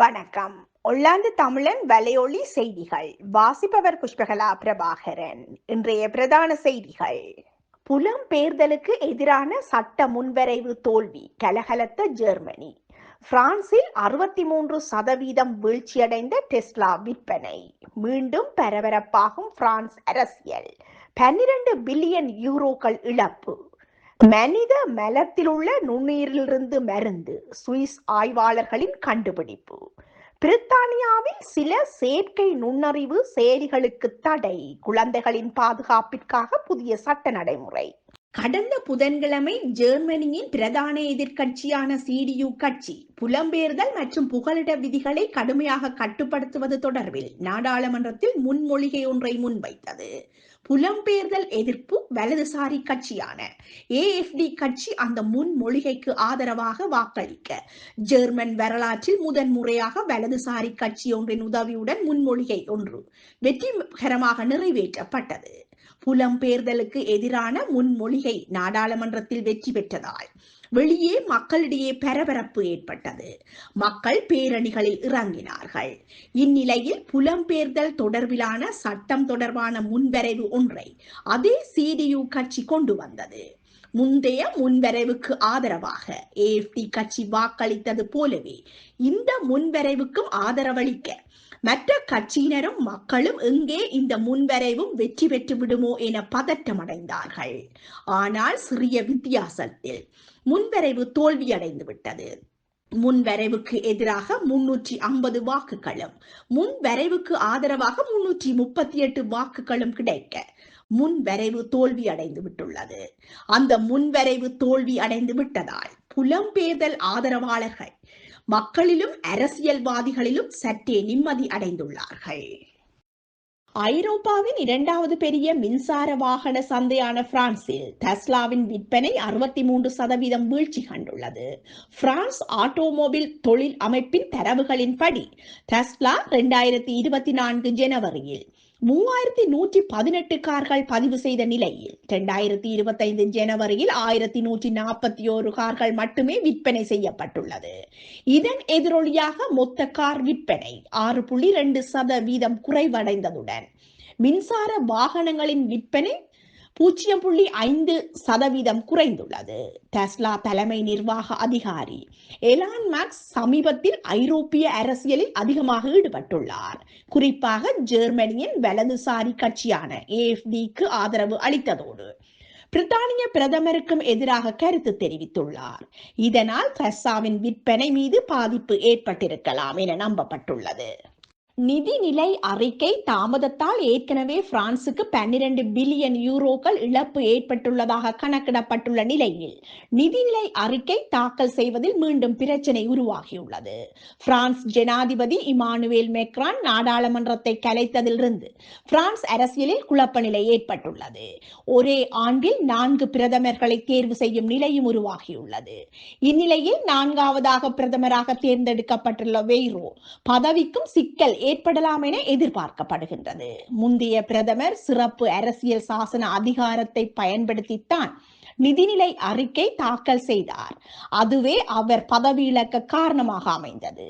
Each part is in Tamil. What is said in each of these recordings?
வணக்கம். ஒல்லாந்து தமிழன் வலையொலி செய்திகள். வாசிப்பவர் புஷ்பகலா பிரபாகரன். இன்றைய பிரதான செய்திகள். புலம் பேர்தலுக்கு எதிரான சட்ட முன்வரைவு தோல்வி கலகலத்த ஜெர்மனி. பிரான்சில் அறுபத்தி மூன்று சதவீதம் வீழ்ச்சியடைந்த டெஸ்லா விற்பனை. மீண்டும் பரபரப்பாகும் பிரான்ஸ் அரசியல். பன்னிரண்டு பில்லியன் யூரோக்கள் இழப்பு. மனித மலத்திலுள்ள நுண்ணுயிரிலிருந்து மருந்து சுவிஸ் ஆய்வாளர்களின் கண்டுபிடிப்பு. பிரித்தானியாவில் சில செயற்கை நுண்ணறிவு செயலிகளுக்கு தடை குழந்தைகளின் பாதுகாப்பிற்காக புதிய சட்ட நடைமுறை. கடந்த புதன்கிழமை ஜெர்மனியின் பிரதான எதிர்க்கட்சியான சிடியு கட்சி புலம்பெயர்தல் மற்றும் புகலிட விதிகளை கடுமையாக கட்டுப்படுத்துவது தொடர்பில் நாடாளுமன்றத்தில் முன்மொழிகை ஒன்றை முன்வைத்தது. புலம்பெயர்தல் எதிர்ப்பு வலதுசாரி கட்சியான ஏஎஃப்டி கட்சி அந்த முன்மொழிகைக்கு ஆதரவாக வாக்களிக்க. ஜெர்மன் வரலாற்றில் முதன் முறையாக வலதுசாரி கட்சி ஒன்றின் உதவியுடன் முன்மொழிகை ஒன்று வெற்றிகரமாக நிறைவேற்றப்பட்டது. புலம்பெயர்தலுக்கு எதிரான முன்மொழிகை நாடாளுமன்றத்தில் வெற்றி பெற்றதால் வெளியே மக்களிடையே பரபரப்பு ஏற்பட்டது. மக்கள் பேரணிகளில் இறங்கினார்கள். இந்நிலையில் புலம்பெயர்தல் தொடர்பிலான சட்டம் தொடர்பான முன்வரைவு ஒன்றை அதே சிடியு கட்சி கொண்டு வந்தது. முந்தைய முன்வரைவுக்கு ஆதரவாக. ஏஎப்டி கட்சி வாக்களித்தது போலவே இந்த முன்வரைவுக்கும் ஆதரவளிக்க. மற்ற கட்சியினரும் மக்களும் எங்கே இந்த முன்வரைவும் வெற்றி பெற்று விடுமோ என பதற்றமடைந்தார்கள். ஆனால் சிறிய வித்தியாசத்தில் முன்வரைவு தோல்வியடைந்து விட்டது. முன்வரைவுக்கு எதிராக முன்னூற்றி ஐம்பது வாக்குகளும் முன்வரைவுக்கு ஆதரவாக முன்னூற்றி முப்பத்தி எட்டு வாக்குகளும் கிடைக்க. முன்வரைவு தோல்வி அடைந்து விட்டுள்ளது. அந்த முன்வரைவு தோல்வி அடைந்து விட்டதால் புலம்பெயர்தல் ஆதரவாளர்கள் மக்களிலும் அரசியல்வாதிகளிலும் சற்றே நிம்மதி அடைந்துள்ளார்கள். ஐரோப்பாவின் இரண்டாவது பெரிய மின்சார வாகன சந்தையான பிரான்சில் டெஸ்லாவின் விற்பனை அறுபத்தி மூன்று சதவீதம் வீழ்ச்சி கண்டுள்ளது. பிரான்ஸ் ஆட்டோமொபைல் தொழில் அமைப்பின் தரவுகளின்படி டெஸ்லா இரண்டாயிரத்தி இருபத்தி நான்கு ஜனவரியில் மூவாயிரத்தி நூற்றி பதினெட்டு கார்கள் பதிவு செய்த நிலையில் இரண்டாயிரத்தி இருபத்தைந்து ஜனவரியில் ஆயிரத்தி நூற்றி நாற்பத்தி ஓரு கார்கள் மட்டுமே விற்பனை செய்யப்பட்டுள்ளது. இதன் எதிரொலியாக மொத்த கார் விற்பனை ஆறு புள்ளி ரெண்டு சதவீதம் குறைவடைந்ததுடன் மின்சார வாகனங்களின் விற்பனை பூஜ்ஜியம் புள்ளி ஐந்து சதவீதம் குறைந்துள்ளது. டெஸ்லா தலைமை நிர்வாக அதிகாரி எலான் மேக்ஸ் சமீபத்தில் ஐரோப்பிய அரசியலில் அதிகமாக ஈடுபட்டுள்ளார். குறிப்பாக ஜெர்மனியின் வலதுசாரி கட்சியான ஏஎஃப்டிக்கு ஆதரவு அளித்ததோடு பிரித்தானிய பிரதமருக்கும் எதிராக கருத்து தெரிவித்துள்ளார். இதனால் டெஸ்லாவின் விற்பனை மீது பாதிப்பு ஏற்பட்டிருக்கலாம் என நம்பப்பட்டுள்ளது. நிதிநிலை அறிக்கை தாமதத்தால் ஏற்கனவே பிரான்சுக்கு பன்னிரண்டு பில்லியன் யூரோக்கள் இழப்பு ஏற்பட்டுள்ளதாக கணக்கிடப்பட்டுள்ள நிலையில் நிதிநிலை அறிக்கை தாக்கல் செய்வதில் மீண்டும் பிரச்சனை உருவாகியுள்ளது. பிரான்ஸ் ஜனாதிபதி இமானுவேல் மெக்ரான் நாடாளுமன்றத்தை கலைத்ததிலிருந்து பிரான்ஸ் அரசியலில் குழப்ப நிலை ஏற்பட்டுள்ளது. ஒரே ஆண்டில் நான்கு பிரதமர்களை தேர்வு செய்யும் நிலையும் உருவாகியுள்ளது. இந்நிலையில் நான்காவதாக பிரதமராக தேர்ந்தெடுக்கப்பட்டுள்ள வெய்ரோ பதவிக்கும் சிக்கல் ஏற்படலாம் என எதிர்பார்க்கப்படுகின்றது. முந்தைய பிரதமர் சிறப்பு அரசியல் சாசன அதிகாரத்தை பயன்படுத்தித்தான் நிதிநிலை அறிக்கை தாக்கல் செய்தார். அதுவே அவர் பதவி இழக்க காரணமாக அமைந்தது.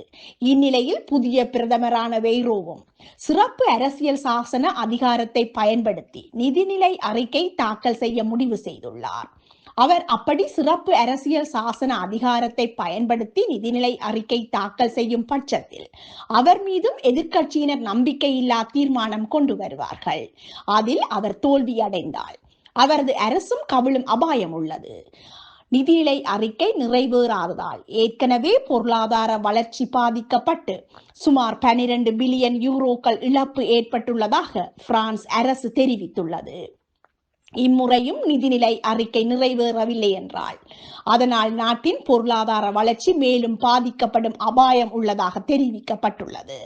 இந்நிலையில் புதிய பிரதமரான வெய்ரோவும் சிறப்பு அரசியல் சாசன அதிகாரத்தை பயன்படுத்தி நிதிநிலை அறிக்கை தாக்கல் செய்ய முடிவு செய்துள்ளார். அவர் அப்படி சிறப்பு அரசியல் சாசன அதிகாரத்தை பயன்படுத்தி நிதிநிலை அறிக்கை தாக்கல் செய்யும் பட்சத்தில் அவர் மீதும் எதிர்க்கட்சியினர் நம்பிக்கையில்லா தீர்மானம் கொண்டு வருவார்கள். அதில் அவர் தோல்வியடைந்தால் அவரது அரசும் கவிழும் அபாயம் உள்ளது. நிதிநிலை அறிக்கை நிறைவேறாததால் ஏற்கனவே பொருளாதார வளர்ச்சி பாதிக்கப்பட்டு சுமார் பனிரெண்டு பில்லியன் யூரோக்கள் இழப்பு ஏற்பட்டுள்ளதாக பிரான்ஸ் அரசு தெரிவித்துள்ளது. இம்முறையும் நிதிநிலை அறிக்கை நிறைவேறவில்லை என்றால் அதனால் நாட்டின் பொருளாதார வளர்ச்சி மேலும் பாதிக்கப்படும் அபாயம் உள்ளதாக தெரிவிக்கப்பட்டுள்ளது.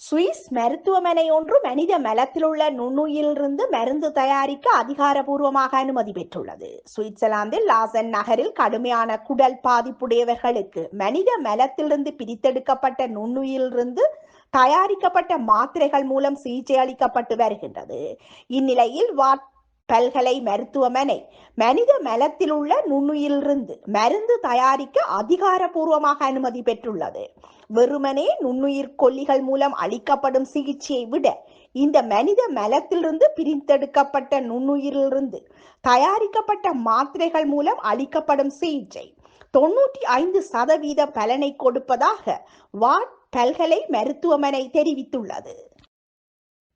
சுவிஸ் மருத்துவமனை ஒன்று மனித மலத்திலுள்ள நுண்ணுயிலிருந்து மருந்து தயாரிக்க அதிகாரபூர்வமாக அனுமதி பெற்றுள்ளது. சுவிட்சர்லாந்தில் லாசன் நகரில் கடுமையான குடல் பாதிப்புடையவர்களுக்கு மனித மலத்திலிருந்து பிரித்தெடுக்கப்பட்ட நுண்ணுயிலிருந்து தயாரிக்கப்பட்ட மாத்திரைகள் மூலம் சிகிச்சை அளிக்கப்பட்டு வருகின்றது. இந்நிலையில் வாட் பல்கலை மருத்துவமனை. மனித மலத்தில் உள்ள நுண்ணுயிரிலிருந்து மருந்து தயாரிக்க அதிகாரபூர்வமாக அனுமதி பெற்றுள்ளது. வெறுமனே நுண்ணுயிர் கொல்லிகள் மூலம் அளிக்கப்படும் சிகிச்சையை விட இந்த மனித மலத்திலிருந்து பிரித்தெடுக்கப்பட்ட நுண்ணுயிரிலிருந்து தயாரிக்கப்பட்ட மாத்திரைகள் மூலம் அளிக்கப்படும் சிகிச்சை. தொண்ணூற்றி ஐந்து சதவீத பலனை கொடுப்பதாக வாட் பல்கலை மருத்துவமனை தெரிவித்துள்ளது.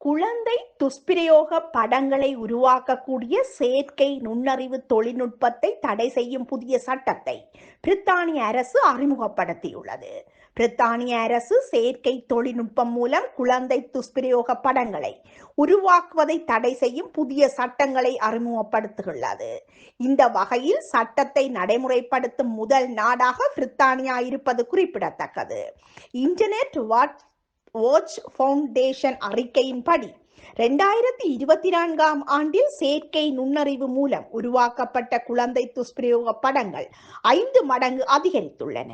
குழந்தை துஷ்பிரயோக படங்களை உருவாக்கக்கூடிய செயற்கை நுண்ணறிவு தொழில்நுட்பத்தை தடை செய்யும் புதிய சட்டத்தை பிரித்தானிய அரசு அறிமுகப்படுத்தியுள்ளது. பிரித்தானிய அரசு செயற்கை தொழில்நுட்பம் மூலம் குழந்தை துஷ்பிரயோக படங்களை உருவாக்குவதை தடை செய்யும் புதிய சட்டங்களை அறிமுகப்படுத்தியுள்ளது. இந்த வகையில் சட்டத்தை நடைமுறைப்படுத்தும் முதல் நாடாக பிரித்தானியா இருப்பது குறிப்பிடத்தக்கது. இன்டர்நெட் வாட்ச் வாட்ச் ஃபவுண்டேஷன் அறிக்கையின்படி ரெண்டாயிரத்தி இருபத்தி நான்காம் ஆண்டில் செயற்கை நுண்ணறிவு மூலம் உருவாக்கப்பட்ட குழந்தை துஷ்பிரயோக படங்கள் ஐந்து மடங்கு அதிகரித்துள்ளன.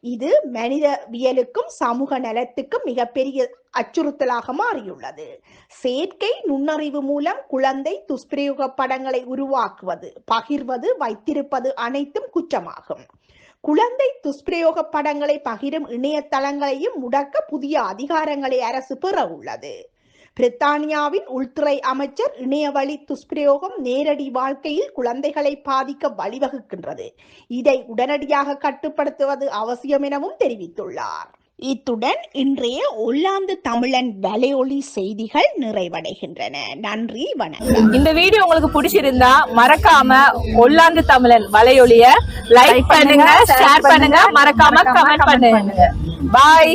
இது மனிதவியலுக்கும் சமூக நலத்துக்கும் மிகப்பெரிய அச்சுறுத்தலாக மாறியுள்ளது. செயற்கை நுண்ணறிவு மூலம் குழந்தை துஷ்பிரயோக படங்களை உருவாக்குவது பகிர்வது வைத்திருப்பது அனைத்தும் குற்றமாகும். குழந்தை துஷ்பிரயோக படங்களை பகிரும் இணையதளங்களையும் முடக்க புதிய அதிகாரங்களை அரசு பெற உள்ளது. பிரித்தானியாவின் உள்துறை அமைச்சர் இணையவழி துஷ்பிரயோகம் நேரடி வாழ்க்கையில் குழந்தைகளை பாதிக்க வழிவகுக்கின்றது. இதை உடனடியாக கட்டுப்படுத்துவது அவசியம் எனவும் தெரிவித்துள்ளார். இத்துடன் இன்றைய ஒல்லாந்து தமிழன் வலையொலி செய்திகள் நிறைவடைகின்றன. நன்றி வணக்கம். இந்த வீடியோ உங்களுக்கு பிடிச்சிருந்தா மறக்காம ஒல்லாந்து தமிழன் வலையொலிய லைக் பண்ணுங்க ஷேர் பண்ணுங்க மறக்காம கமெண்ட் பண்ணுங்க. பாய்